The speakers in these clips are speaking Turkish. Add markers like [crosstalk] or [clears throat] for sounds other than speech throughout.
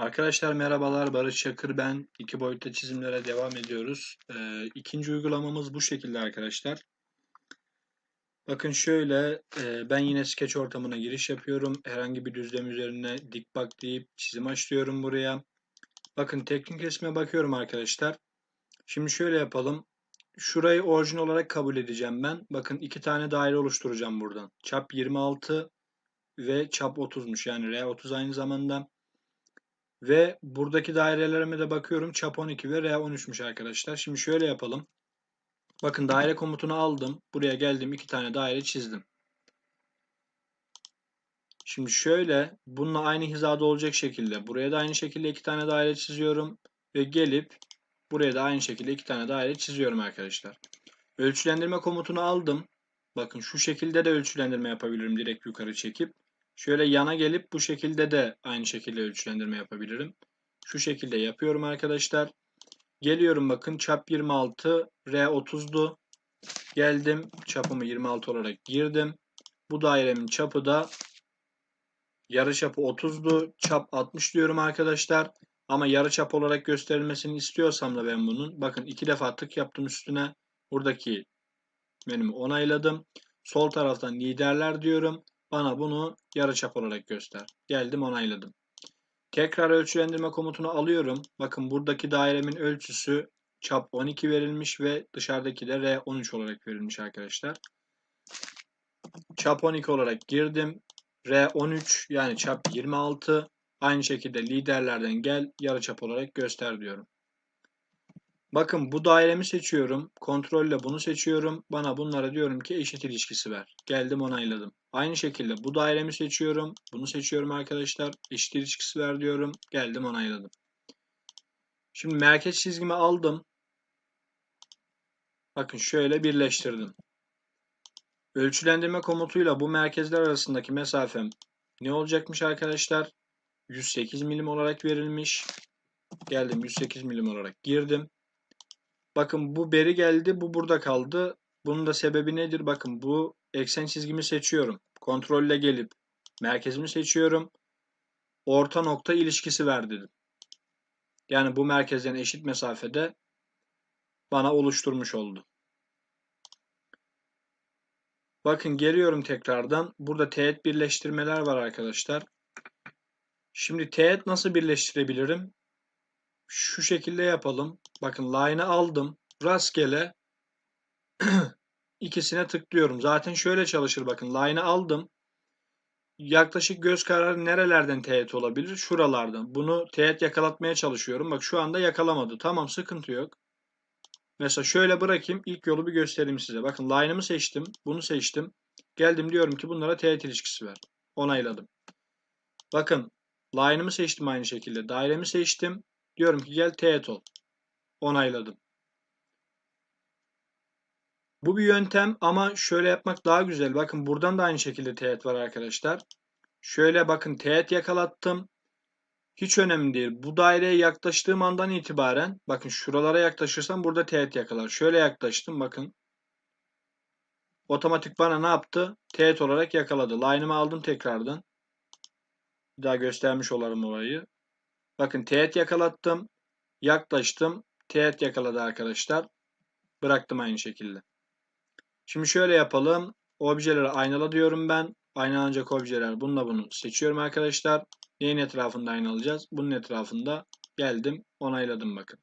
Arkadaşlar merhabalar Barış Çakır ben. İki boyutlu çizimlere devam ediyoruz. Ee, ikinci uygulamamız bu şekilde arkadaşlar. Bakın şöyle e, ben yine sketch ortamına giriş yapıyorum. Herhangi bir düzlem üzerine dik bak deyip çizim açıyorum buraya. Bakın teknik resme bakıyorum arkadaşlar. Şimdi şöyle yapalım. Şurayı orijin olarak kabul edeceğim ben. Bakın iki tane daire oluşturacağım buradan. Çap 26 ve çap 30'muş. Yani R30 aynı zamanda. Ve buradaki dairelerime de bakıyorum. Çap 12 ve R13'müş arkadaşlar. Şimdi şöyle yapalım. Bakın daire komutunu aldım. Buraya geldim. iki tane daire çizdim. Şimdi şöyle bununla aynı hizada olacak şekilde buraya da aynı şekilde iki tane daire çiziyorum. Ve gelip buraya da aynı şekilde iki tane daire çiziyorum arkadaşlar. Ölçülendirme komutunu aldım. Bakın şu şekilde de ölçülendirme yapabilirim direkt yukarı çekip. Şöyle yana gelip bu şekilde de aynı şekilde ölçülendirme yapabilirim. Şu şekilde yapıyorum arkadaşlar. Geliyorum bakın çap 26 R30'du. Geldim çapımı 26 olarak girdim. Bu dairemin çapı da yarı çapı 30'du. Çap 60 diyorum arkadaşlar. Ama yarı çap olarak gösterilmesini istiyorsam da ben bunun. Bakın iki defa tık yaptım üstüne. Buradaki menümü onayladım. Sol taraftan liderler diyorum. Bana bunu yarıçap olarak göster. Geldim onayladım. Tekrar ölçülendirme komutunu alıyorum. Bakın buradaki dairemin ölçüsü çap 12 verilmiş ve dışarıdaki de R13 olarak verilmiş arkadaşlar. Çap 12 olarak girdim. R13 yani çap 26. Aynı şekilde liderlerden gel yarıçap olarak göster diyorum. Bakın bu dairemi seçiyorum. Kontrolle bunu seçiyorum. Bana bunlara diyorum ki eşit ilişkisi ver. Geldim onayladım. Aynı şekilde bu dairemi seçiyorum. Bunu seçiyorum arkadaşlar. Eşit ilişkisi ver diyorum. Geldim onayladım. Şimdi merkez çizgimi aldım. Bakın şöyle birleştirdim. Ölçülendirme komutuyla bu merkezler arasındaki mesafem ne olacakmış arkadaşlar? 108 milim olarak verilmiş. Geldim 108 milim olarak girdim. Bakın bu beri geldi. Bu burada kaldı. Bunun da sebebi nedir? Bakın bu eksen çizgimi seçiyorum. Kontrolle gelip merkezimi seçiyorum. Orta nokta ilişkisi ver dedim. Yani bu merkezden eşit mesafede bana oluşturmuş oldu. Bakın geliyorum tekrardan. Burada teğet birleştirmeler var arkadaşlar. Şimdi teğet nasıl birleştirebilirim? Şu şekilde yapalım. Bakın line'ı aldım. Rastgele [clears throat] ikisine tıklıyorum. Zaten şöyle çalışır bakın. Line'ı aldım. Yaklaşık göz kararı nerelerden teğet olabilir? Şuralardan. Bunu teğet yakalatmaya çalışıyorum. Bak şu anda yakalamadı. Tamam sıkıntı yok. Mesela şöyle bırakayım. İlk yolu bir göstereyim size. Bakın line'ımı seçtim. Bunu seçtim. Geldim diyorum ki bunlara teğet ilişkisi ver. Onayladım. Bakın line'ımı seçtim aynı şekilde. Dairemi seçtim. Diyorum ki gel teğet ol. Onayladım. Bu bir yöntem ama şöyle yapmak daha güzel. Bakın buradan da aynı şekilde teğet var arkadaşlar. Şöyle bakın teğet yakalattım. Hiç önemli değil. Bu daireye yaklaştığım andan itibaren bakın şuralara yaklaşırsam burada teğet yakalar. Şöyle yaklaştım bakın. Otomatik bana ne yaptı? Teğet olarak yakaladı. Line'ımı aldım tekrardan. Bir daha göstermiş olalım orayı. Bakın teğet yakalattım. Yaklaştım. Teğet yakaladı arkadaşlar. Bıraktım aynı şekilde. Şimdi şöyle yapalım. Objeleri aynala diyorum ben. Aynalanacak objeler. Bununla bunu seçiyorum arkadaşlar. Neyin etrafında aynalayacağız? Bunun etrafında geldim. Onayladım bakın.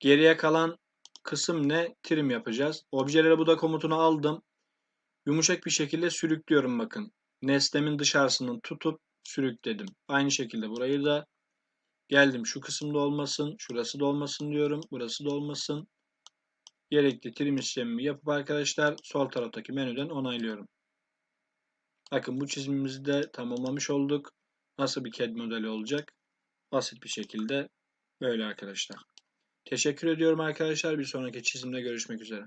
Geriye kalan kısım ne? Trim yapacağız. Objelere bu da komutunu aldım. Yumuşak bir şekilde sürüklüyorum bakın. Nesnemin dışarısını tutup sürükledim. Aynı şekilde burayı da geldim. Şu kısımda olmasın. Şurası da olmasın diyorum. Burası da olmasın gerekli trim işlemimi yapıp arkadaşlar sol taraftaki menüden onaylıyorum. Bakın bu çizimimizi de tamamlamış olduk. Nasıl bir CAD modeli olacak? Basit bir şekilde böyle arkadaşlar. Teşekkür ediyorum arkadaşlar. Bir sonraki çizimde görüşmek üzere.